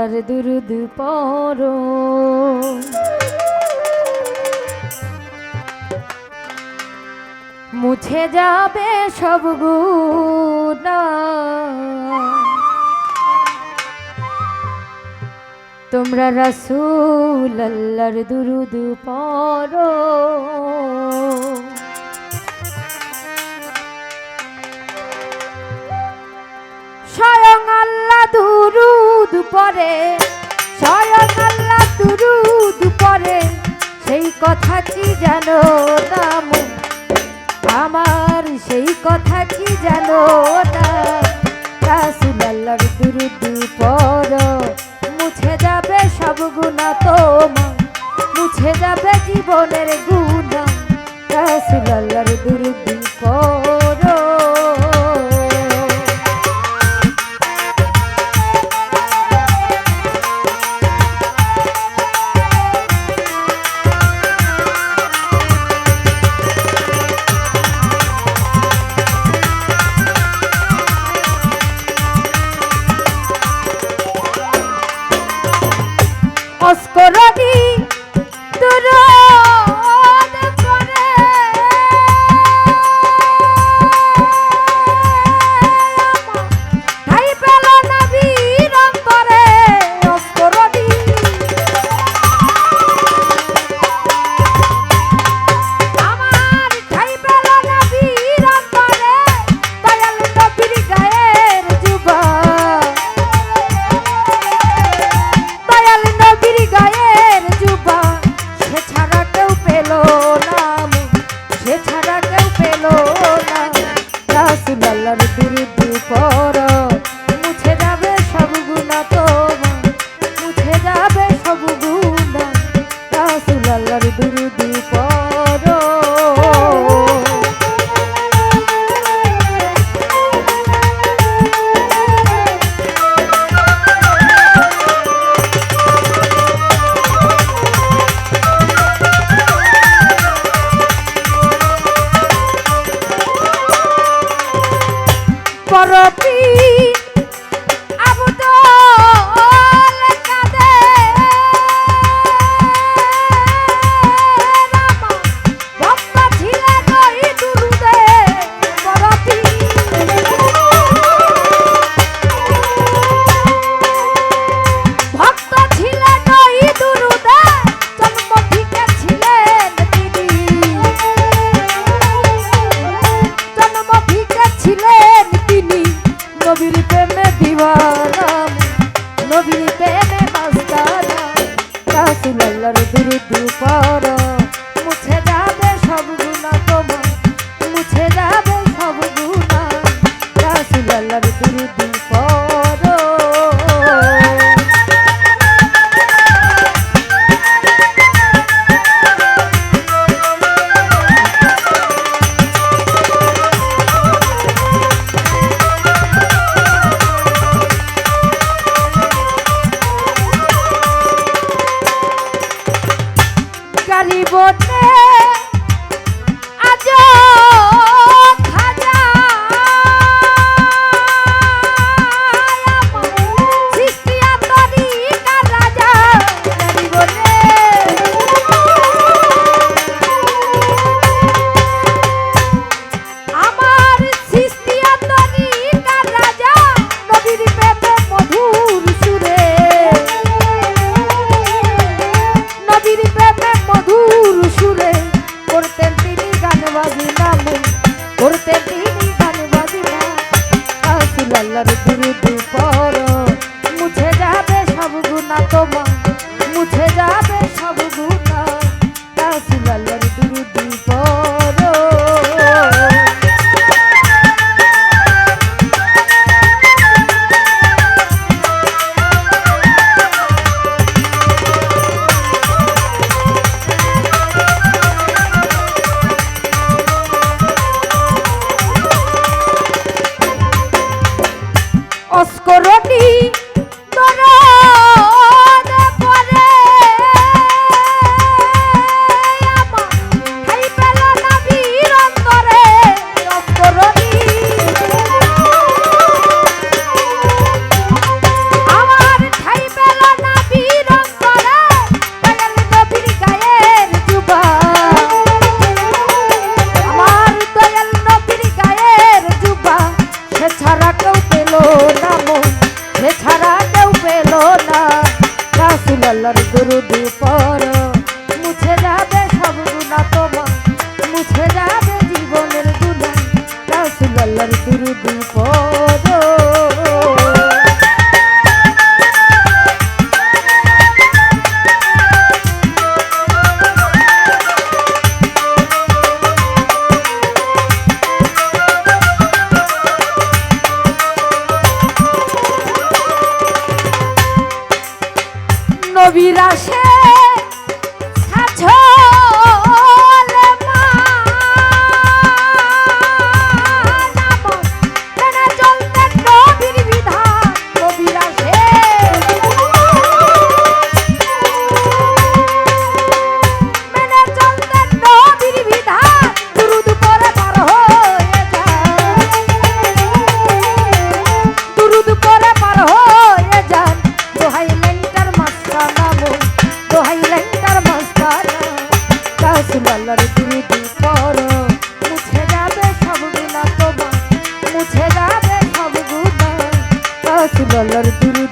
আল্লাহর দুরুদ পর মুছে যাবে সব গুণা। তোমরা রসুল আল্লাহর দুরুদ পর পরে স্বয়ং আল্লাহ দুরুদ পরে সেই কথা কি যেন নাম আমার সেই কথা কি জানো না রাসুলাল্লার দুরুদ পর মুছে যাবে সব গুণা তোমার, মুছে যাবে জীবনের গুণা। রাসুলাল্লার দুরুদ পরপী activa good name. নবীরা সে দলর দূর